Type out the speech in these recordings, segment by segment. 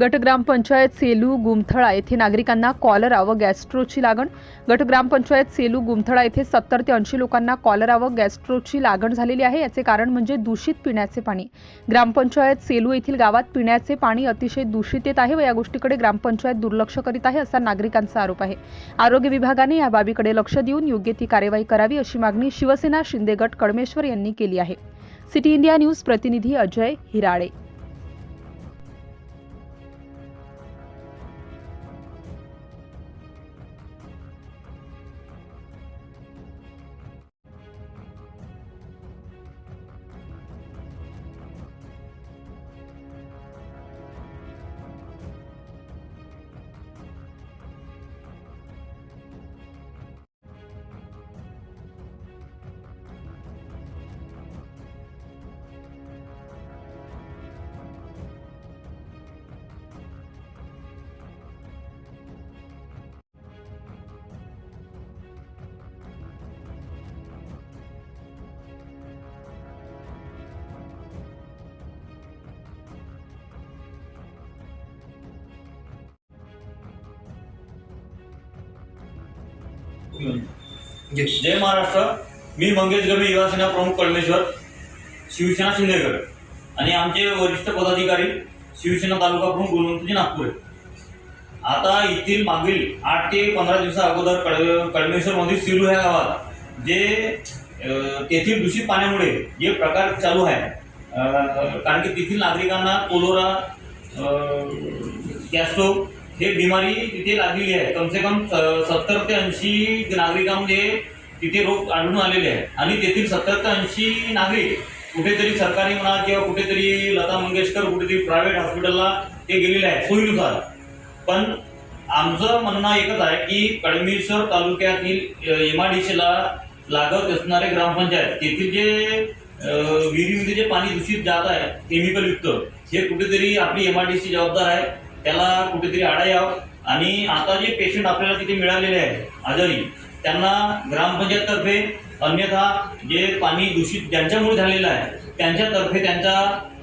गट ग्रामपंचायत सेलू गुमथळा येथे नागरिकांना कॉलरा व गॅस्ट्रोची लागण. गट ग्रामपंचायत सेलू गुमथळा येथे सत्तर ते ऐंशी लोकांना कॉलरा व गॅस्ट्रोची लागण झालेली आहे. याचे कारण म्हणजे दूषित पिण्याचे पाणी. ग्रामपंचायत सेलू येथील गावात पिण्याचे पाणी अतिशय दूषित येत आहे व या गोष्टीकडे ग्रामपंचायत दुर्लक्ष करीत आहे असा नागरिकांचा आरोप आहे. आरोग्य विभागाने या बाबीकडे लक्ष देऊन योग्य ती कार्यवाही करावी अशी मागणी शिवसेना शिंदे गट कडमेश्वर यांनी केली आहे. सिटी इंडिया न्यूज प्रतिनिधी अजय हिराळे. जय महाराष्ट्र. मी मंगेश गमे युवासेना प्रमुख कळमेश्वर शिवसेना शिंदेगड आणि आमचे वरिष्ठ पदाधिकारी शिवसेना तालुका प्रमुख गुणवंतजी नागपूर. आहे. आता येथील मागील आठ ते पंधरा दिवसा अगोदर कळ कळमेश्वरमधील सिलू ह्या गावात जे तेथील दूषित पाण्यामुळे जे प्रकार चालू आहे कारण की तेथील नागरिकांना कोलोरा गॅस्ट्रो हे बिमारी तिथे लागलेली आहे. कमसे कम सत्तर ते ऐंशी नागरिकांमध्ये तिथे रोग आढळून आलेले आहे. आणि तेथील सत्तर ते ऐंशी नागरिक कुठेतरी सरकारी म्हणा किंवा कुठेतरी लता मंगेशकर कुठेतरी प्रायव्हेट हॉस्पिटलला ते गेलेले आहे सोयीनुसार. पण आमचं म्हणणं एकच आहे की कडमेश्वर तालुक्यातील एम आय डी सीला लागत असणारे ग्रामपंचायत तेथील जे विहिरीमध्ये जे पाणी दूषित जात आहे केमिकलयुक्त हे कुठेतरी आपली एम आय डी सी जबाबदार आहे. त्याला कुठेतरी आळा यावं आणि आता जे पेशंट आपल्याला तिथे मिळालेले आहे आजारी त्यांना ग्रामपंचायततर्फे अन्यथा जे पाणी दूषित ज्यांच्यामुळे झालेलं आहे त्यांच्यातर्फे त्यांचा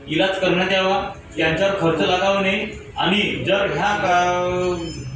इलाज करण्यात यावा त्यांच्यावर खर्च लागावा नये. आणि जर ह्या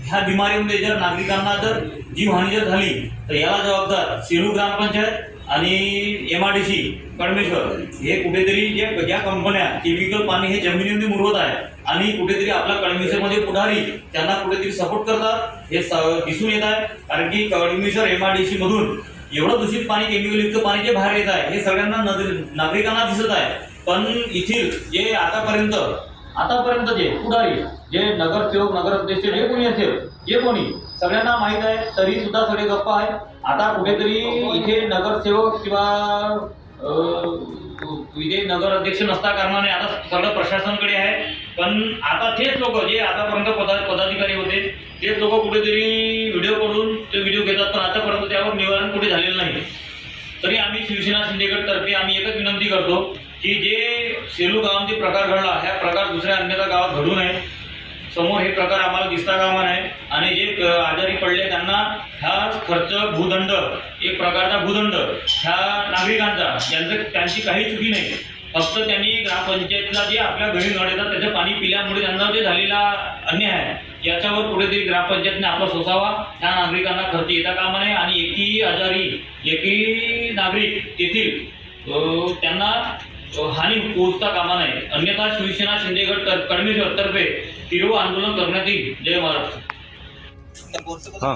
ह्या बिमारीमध्ये जर नागरिकांना जर जीवहानी जर झाली तर याला जबाबदार सेलू ग्रामपंचायत आणि M R D C Kadameshwar हे कुठेतरी जे ज्या कंपन्या केमिकल पाणी हे जमिनीमध्ये मुरवत आहे आणि कुठेतरी आपल्या कडमेश्वरमध्ये पुढारी त्यांना कुठेतरी सपोर्ट करतात हे स- दिसून येत आहे. कारण की Kadameshwar M R D C मधून एवढं दूषित पाणी केमिकलयुक्त पाणी जे बाहेर येत आहे हे सगळ्यांना नजर नागरिकांना दिसत आहे. पण येथील जे आतापर्यंत आतापर्यंत जे पुढारी जे नगरसेवक नगराध्यक्ष जे कोणी असेल? जे कोणी? सगळ्यांना माहीत आहे तरी सुद्धा सगळे गप्प आहे आता कुठेतरी इथे नगरसेवक किंवा इथे नगर अध्यक्ष नसता कारणाने आता सगळं प्रशासनकडे आहे. पण आता तेच लोक जे आतापर्यंत पदा पदाधिकारी होते तेच लोक कुठेतरी व्हिडिओ करून ते व्हिडिओ घेतात. पण आतापर्यंत त्यावर निवारण कुठे झालेलं नाही. तरी आम्ही शिवसेना शिंदेगडतर्फे आम्ही एकच विनंती करतो की जे सेलू गावामध्ये प्रकार घडला ह्या प्रकार दुसऱ्या अन्यथा गावात घडू नये. समोर हे प्रकार आम्हाला दिसता कामा नये. आणि जे आजारी पडले त्यांना हा खर्च भूदंड एक प्रकारचा भूदंड ह्या नागरिकांचा ज्यांचं त्यांची काही चुकी नाही. फक्त त्यांनी ग्रामपंचायतला जे आपल्या घरी नळ येतात त्याचं पाणी पिल्यामुळे त्यांना जे झालेला अन्याय आहे याच्यावर कुठेतरी ग्रामपंचायतने आपला सोसावा त्या नागरिकांना खर्च येता कामा नये. आणि एकही आजारी एकही नागरिक तेथील त्यांना हानी पोहोचता कामा नये अन्यथा शिवसेना शिंदेगड तर कडमेश्वर तर्फे तीव्र आंदोलन करण्यात येईल. जय महाराष्ट्र. हां.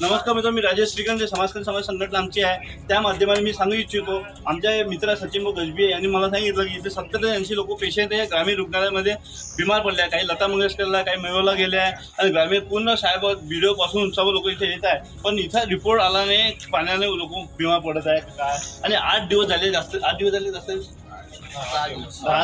नमस्कार मित्र मी राजेश श्रीकांत समाजकल्याण समाज संघटना आमची आहे. त्या माध्यमाने मी सांगू इच्छितो आमच्या मित्र सचिन भाऊ गजबी यांनी मला सांगितलं की इथे सत्तर ते ऐंशी लोक पेशंट आहे. ग्रामीण रुग्णालयामध्ये बिमार पडले आहे काही लता मंगेशकरला काही मेळोला गेले आहे. आणि ग्रामीण पूर्ण साहेब व्हिडिओपासून सर्व लोक इथे येत आहे पण इथं रिपोर्ट आला नाही पाण्याने लोक बिमार पडत आहे काय आणि आठ दिवस झाले जास्त आठ दिवस झाले जास्त दहा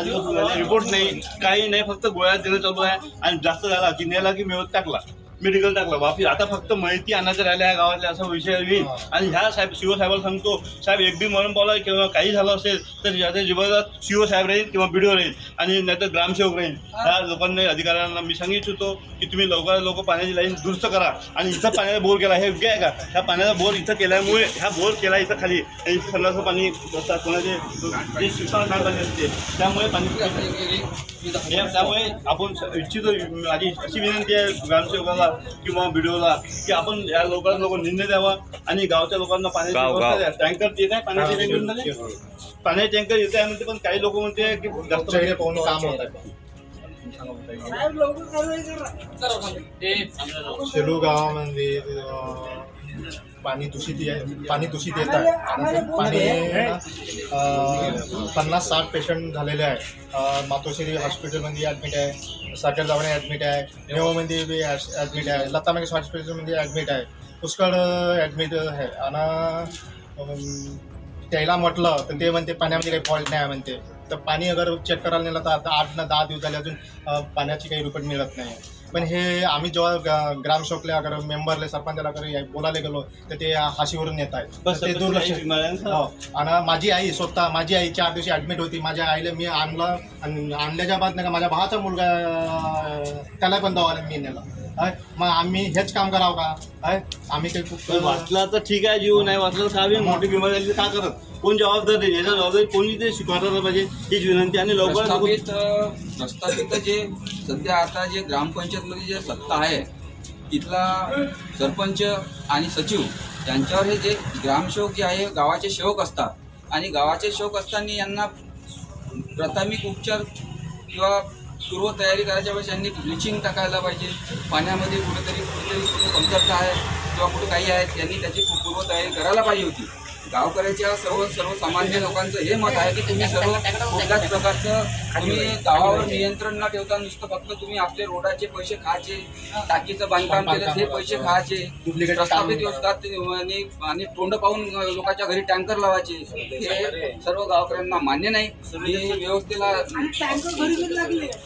दिवस रिपोर्ट नाही. काही नाही. फक्त गोळ्या देणं चालू आहे. आणि जास्त झाला. की नेला की मिळवत टाकला. मेडिकल टाकलं. वापी आता फक्त माहिती आणायचं राहिलं ह्या गावातल्या असा विषय होईल आणि ह्या साहेब शिवसाहेबाला सांगतो साहेब एक बी मरण पावला किंवा काही झालं असेल तर याच्या जीवाला शिवसाहेब राहील किंवा बीडीओ राहील आणि नाहीतर ग्रामसेवक राहील. ह्या लोकांना अधिकाऱ्यांना मी सांगित होतो की तुम्ही लवकरात लवकर पाण्याची लाईन दुरुस्त करा आणि इथं पाण्याचा बोर केला हे योग्य आहे का? ह्या पाण्याचा बोर इथं केल्यामुळे ह्या बोर केला इथं खाली. आणि इथं संडासं पाणी कोणाचे जे शिक्षण पाणी असते त्यामुळे पाणी त्यामुळे आपण इच्छितो माझी अशी विनंती आहे ग्रामसेवकाला किंवा व्हिडिओला की आपण या लोकांना लोक निर्णय द्यावा आणि गावच्या लोकांना पाण्याची गाव- व्यवस्था गाव. द्या. टँकर येत आहे पाण्याचे टँकर झाले पाण्याचे टँकर येत आहे म्हणते पण काही लोक म्हणते की जास्त इकडे पाहून काम होत आहे. शेलू गावामध्ये अं, पाणी दूषित आहे पाणी दूषित येत आहे. आणि पाणी पन्नास साठ पेशंट झालेले आहे. मातोश्री हॉस्पिटलमध्ये ॲडमिट आहे साखर जावणे ॲडमिट आहे नेवामध्ये बी ॲडमिट आहे लता मंगेशकर हॉस्पिटलमध्ये ॲडमिट आहे पुष्कळ ॲडमिट आहे. आणि त्याला म्हटलं तर ते म्हणते पाण्यामध्ये काही फॉल्ट नाही म्हणते. तर पाणी अगर चेक करायला नेलं तर आता आठ ना दहा दिवस झाले अजून पाण्याची काही रिपोर्ट मिळत नाही. पण हे आम्ही जेव्हा ग्रामसेवकले अगर मेंबरले सरपंचाला अगर बोलायला गेलो तर ते हाशीवरून येत आहेत. ते दुर्लक्ष हो. आणि माझी आई स्वतः माझी आई चार दिवशी ॲडमिट होती. माझ्या आईला मी आणलं आणि आणल्याच्या बाद नाही का माझ्या भावाचा मुलगा त्याला पण दवाखान्यात मी नेला. अय, मग आम्ही हेच काम करावं का अय, आम्ही काही वाचला तर ठीक आहे जीव नाही वाचला तर काय होईल? मोठी बिमारी झाली तर काय करत कोण जबाबदार आहे याच्या जबाबदारी कोणी ते शिकवायला पाहिजे हीच विनंती आणि लवकरात लवकर प्रस्थापित अ, प्रस्थापित जे सध्या आता जे ग्रामपंचायतमध्ये जे सत्ता आहे तिथला सरपंच आणि सचिव यांच्यावर हे जे ग्रामसेवक जे आहे गावाचे सेवक असतात आणि गावाचे सेवक असताना यांना प्राथमिक उपचार किंवा पूर्व तयारी करायच्या वेळेस यांनी ब्लिचिंग टाकायला पाहिजे. पाण्यामध्ये कुठेतरी कुठेतरी कुठे कमतरता आहे किंवा कुठे काही आहेत यांनी त्याची पू- पूर्वतयारी करायला पाहिजे होती. गावकऱ्याच्या सर्व सर्वसामान्य लोकांचं हे मत आहे की तुम्ही सर्व कुठल्याच प्रकारचं तुम्ही गावावर नियंत्रण न ठेवता नुसतं फक्त तुम्ही आपले रोडाचे पैसे खायचे टाकीचं बांधकाम केलं ते पैसे खायचे. प्रस्थापित काम. व्यवस्था ते- आणि आणि तोंड पाहून लोकांच्या घरी टँकर लावायचे. हे सर्व गावकऱ्यांना मान्य नाही. ही व्यवस्थेला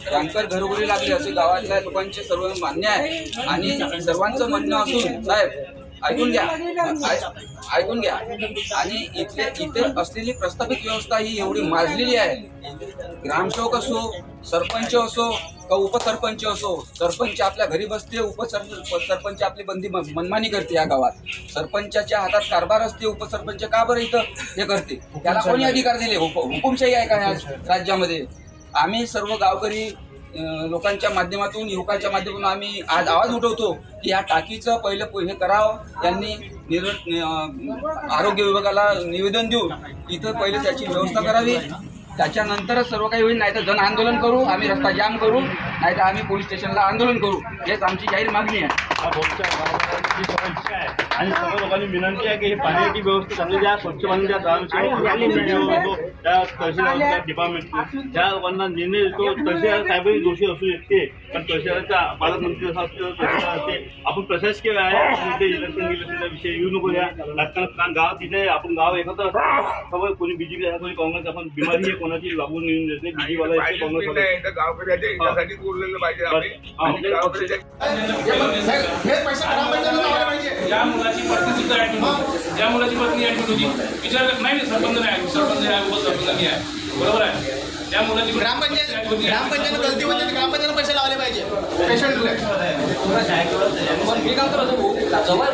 टँकर घरोघरी लागले असे गावातल्या लोकांचे सर्व मान्य आहे. आणि सर्वांचं म्हणणं असून साहेब ऐकून घ्या. ऐकून घ्या. आणि इथले इथे असलेली प्रस्थापित व्यवस्था ही एवढी माजलेली आहे. ग्रामसेवक असो सरपंच असो का उपसरपंच असो सरपंच आपल्या घरी बसते उपसर सरपंच आपली बंदी मनमानी करते या गावात. सरपंचाच्या हातात कारभार असते उपसरपंच का बरं इथं हे करते? त्याला कोणी अधिकार दिले? हुक- हुकुमशाही आहे का या राज्यामध्ये? आम्ही सर्व गावकरी लोकांच्या माध्यमातून युवकांच्या माध्यमातून आम्ही आज आवाज उठवतो की या टाकीचं पहिलं हे करावं. त्यांनी निर आरोग्य विभागाला निवेदन देऊन इथं पहिले त्याची व्यवस्था करावी. त्याच्यानंतरच सर्व काही होईल नाही तर जन आंदोलन करू आम्ही रस्ता जाम करू. नाही तर आम्ही पोलीस स्टेशनला आंदोलन करू. हेच आमची जाहीर मागणी आहे. हा आणि सर्व लोकांनी विनंती आहे की हे पाण्याची व्यवस्था चांगली द्या स्वच्छ पाणी द्या. होतो त्या तहसीलदार डिपार्टमेंट त्या लोकांना निर्णय देतो तहसीलदार साहेबही दोषी असू शकते. पण तहसीलदारचा पालकमंत्री असा असतो आपण प्रशासकीय आहे. आपण ते इलेक्शन इलेक्शनचा विषय येऊ नको द्या. कारण गाव तिथे आपण गाव एकत्र असतो. खबर कोणी बीजेपी आहे कोणी काँग्रेस आपण बिमारी आहे कोणाची लागून येऊन देत नाही. बीजेपी वाला येते काँग्रेस बोललेलं पाहिजे आम्ही. हे ज्या मुलाची पत्नी सुद्धा ऍडमिट होती. ज्या मुलाची पत्नी ऍडमिट होती. विचार नाही नाही, सरपंच नाही सरपंच आहे उपसरपंच नाही आहे. बरोबर आहे? त्या मुलाची ग्रामपंचायत ग्रामपंचायत गलती तर ग्रामपंचायत पैसे लावले पाहिजे. पेशंटले पण मी काय करतो? भाऊ, जवळ